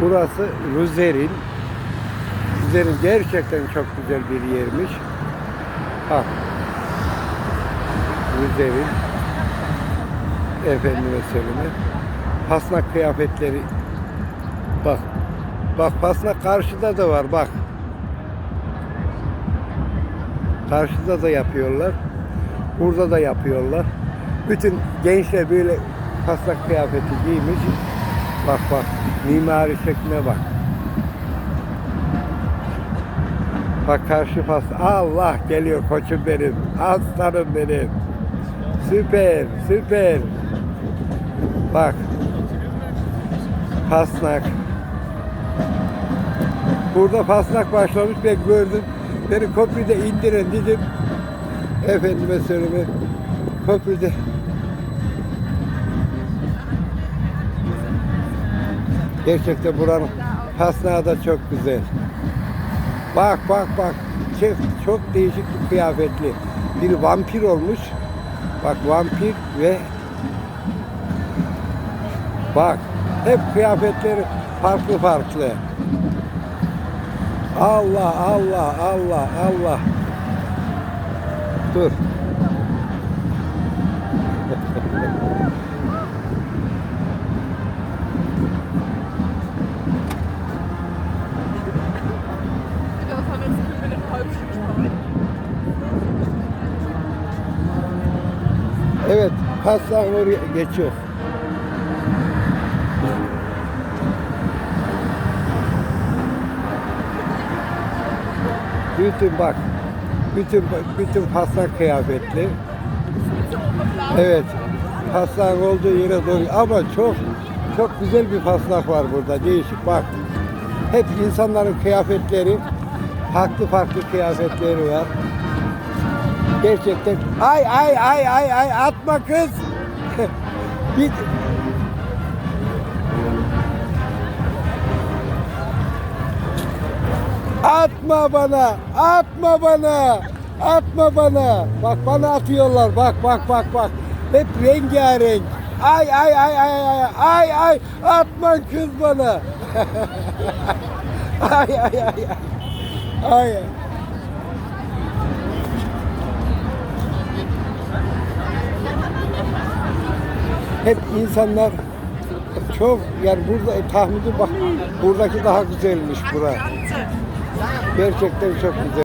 Burası Rüzer'in. Rüzer'in gerçekten çok güzel bir yermiş. Bak. Rüzer'in. Efendime söyleme. Pasnak kıyafetleri. Bak. Bak pasnak karşıda da var bak. Karşıda da yapıyorlar. Burada da yapıyorlar. Bütün gençler böyle pasnak kıyafeti giymiş. Bak bak mimari şekline bak. Bak karşı pas. Allah geliyor koçum benim. Aslanım benim. Süper, süper. Bak. Pasnak. Burada pasnak başlamış ben gördüm. Beni köprüde indirin dedim. Efendime söyleme. Köprüde Gerçekten buranın pasnağı da çok güzel. Bak bak bak. Çok, çok değişik bir kıyafetli. Bir vampir olmuş. Bak vampir ve bak hep kıyafetleri farklı farklı. Allah Allah Allah Allah. Dur. Pastan oraya geçiyor. Bütün bak, bütün bütün pastan kıyafetli. Evet, pastan olduğu yere doğru ama çok çok güzel bir pasnak var burada değişik bak. Hep insanların kıyafetleri farklı farklı kıyafetleri var. Gerçekten ay ay ay ay ay atma kız. Bir Atma bana, atma bana, atma bana. Bak bana atıyorlar, bak bak bak bak. Hep rengarenk. Ay ay ay ay ay ay ay atma kız bana. ay ay ay ay. Ay. Hep insanlar çok yani burada tahmini bak buradaki daha güzelmiş bura. Gerçekten çok güzel.